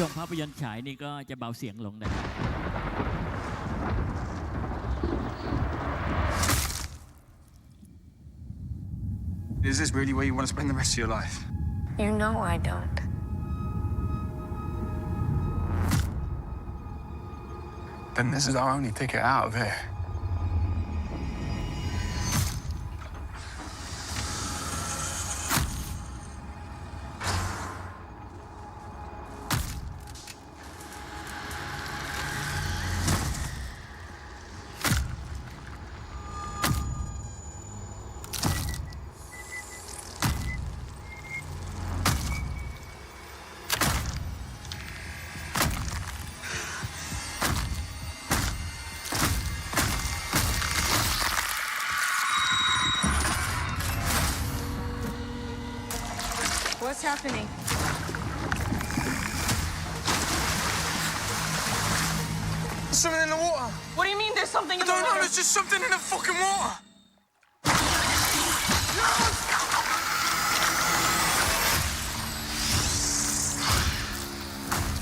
ช่วงภาพยนตร์ฉายนี่ก็จะเบาเสียงลงนะครับ Is this really where you want to spend the rest of your life? You know I don't. Then this is our only ticket out of here. What's happening? There's something in the water. What do you mean there's something I in the don't know. water? There's just something in the fucking water.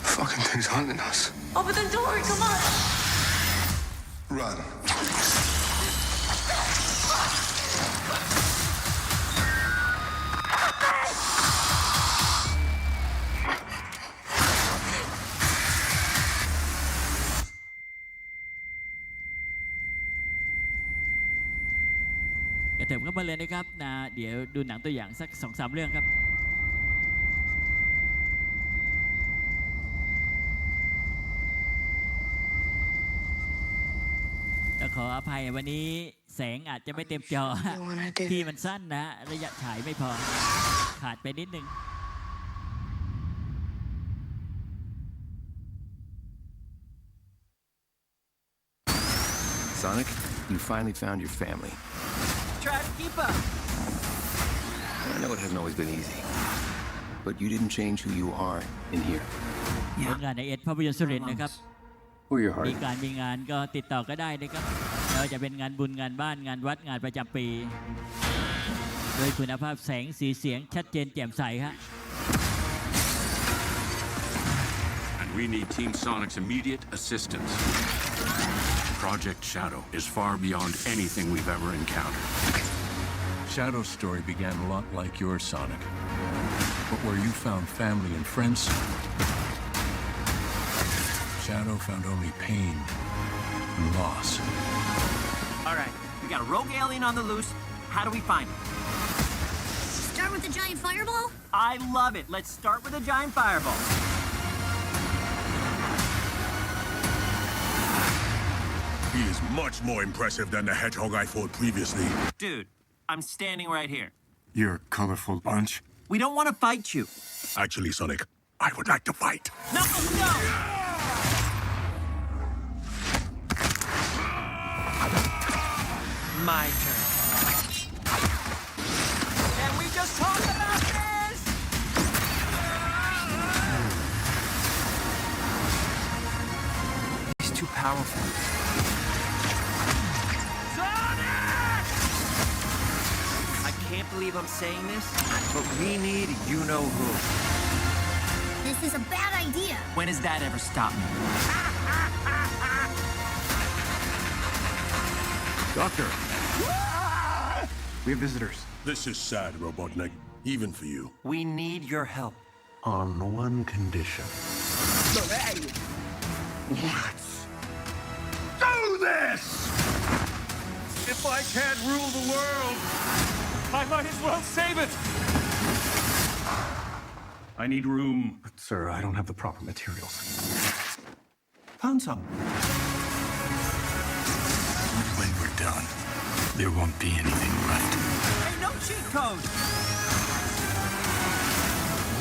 Fucking thing's hunting us. Oh, Open the door, come on! Run.. กระเถิบเข้ามาเลยนะครับนะเดี๋ยวดูหนังตัวอย่างสักสองสามเรื่องครับ ก็ขออภัยวันนี้แสงอาจจะไม่เต็มจอ You wanna do ที่มันสั้นนะ ระยะฉายไม่พอ ขาดไปนิดนึง Sonic, you finally found your family. Try to keep up. I know it hasn't always been easy, but you didn't change who you are in here ผลงานในเอ็ดภาพยนตร์สุรินทร์นะครับ or your มี heart. การมีงานก็ติดต่อก็ได้นะครับไม่ว่าจะเป็นงานบุญงานบ้านงานวัดงานประจำปี โดยคุณภาพแสงสีเสียงชัดเจนแจ่มใสฮะ And we need Team Sonic's immediate assistance. Project Shadow is far beyond anything we've ever encountered. Shadow's story began a lot like yours, Sonic. But where you found family and friends, Shadow found only pain and loss. All right, we got a rogue alien on the loose. How do we find him? Start with a giant fireball? I love it. Let's start with a giant fireball. He is much more impressive than the hedgehog I fought previously. Dude, I'm standing right here. You're a colorful bunch. We don't want to fight you. Actually, Sonic, I would like to fight. Knuckles, no! My turn. Can we just talk about this? He's too powerful. Can't believe I'm saying this, but we need you know who. This is a bad idea. When has that ever stopped me? Doctor, We have visitors. this is sad, Robotnik. Even for you. We need your help. On one condition. What? Do this! If I can't rule the world, I might as well save it! I need room. Sir, I don't have the proper materials. Found some. When we're done, there won't be anything left. Hey, no cheat code!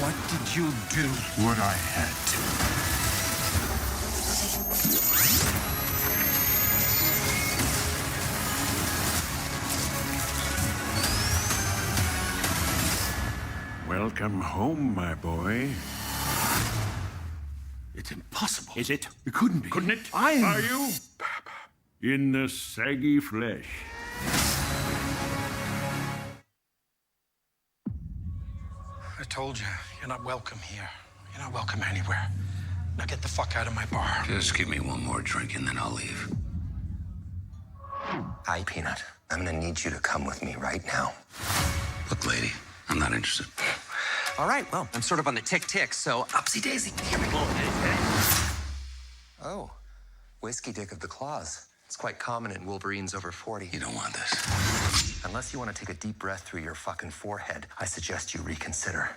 What did you do? What I had to. Welcome home, my boy. It's impossible. Is it? It couldn't be. Couldn't it? I am. Are you? In the saggy flesh. I told you, you're not welcome here. You're not welcome anywhere. Now get the fuck out of my bar. Just give me one more drink and then I'll leave. Hi, Peanut. I'm gonna need you to come with me right now. Look, lady, I'm not interested. All right, well, I'm sort of on the tick tick, so upsy daisy. Here we go. Oh, whiskey dick of the claws. It's quite common in Wolverines over 40. You don't want this. Unless you want to take a deep breath through your fucking forehead, I suggest you reconsider.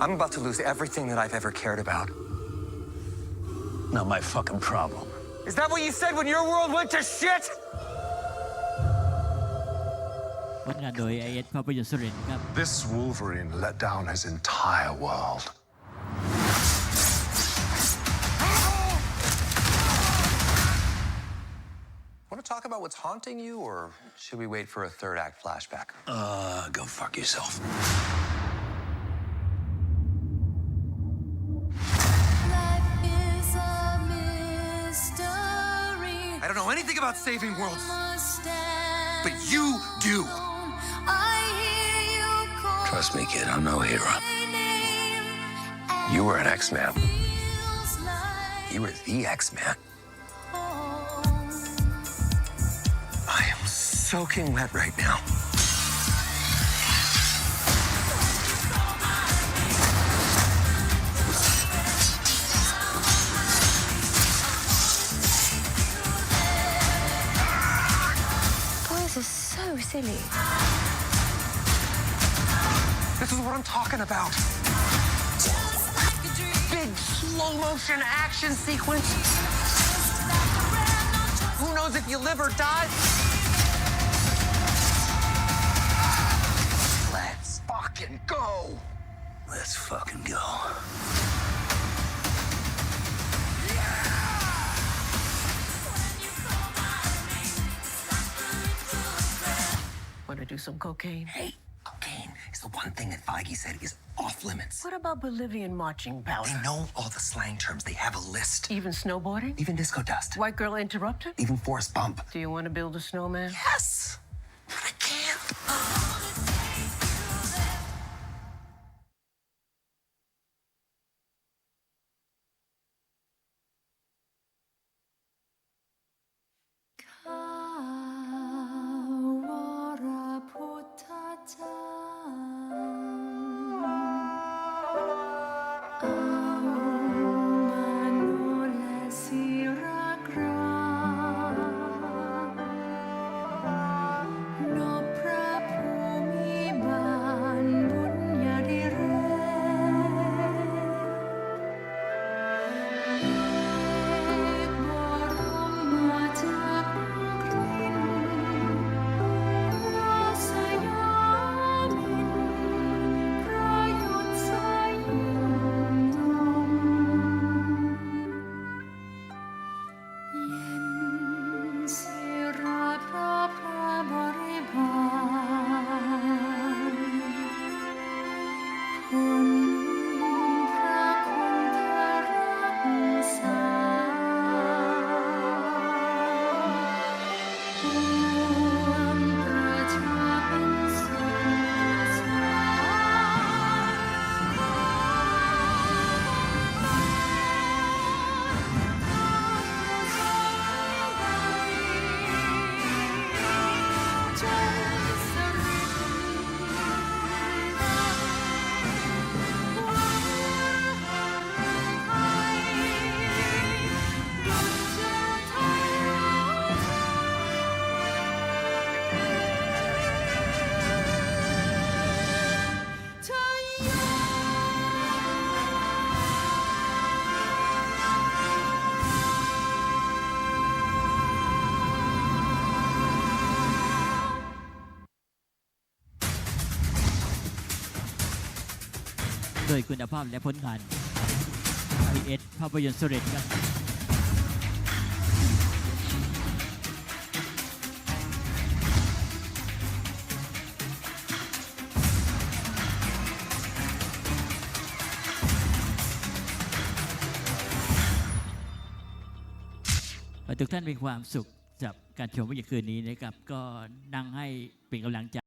I'm about to lose everything that I've ever cared about. Not my fucking problem. Is that what you said when your world went to shit? This Wolverine let down his entire world. Want to talk about what's haunting you, or should we wait for a third act flashback? Uh, go fuck yourself. I don't know anything about saving worlds, but you do. Trust me, kid, I'm no hero. You were an X-Man. You were the X-Man. I am soaking wet right now. Silly. This is what I'm talking about. Big slow motion action sequence. Who knows if you live or die? Let's fucking go. Let's fucking go. Do some cocaine? Hey, cocaine is the one thing that Feige said is off limits. What about Bolivian marching powder? They know all the slang terms. They have a list. Even snowboarding? Even disco dust. White girl interrupted? Even forest bump. Do you want to build a snowman? Yes. ยคุณภาพและผลงานไอเอสภาพยนตร์สุรินทร์ครับทุกท่านมีความสุขกับการชมวิญญาคืนนี้นะครับ ก็นั่งให้เป็นกำลังใจ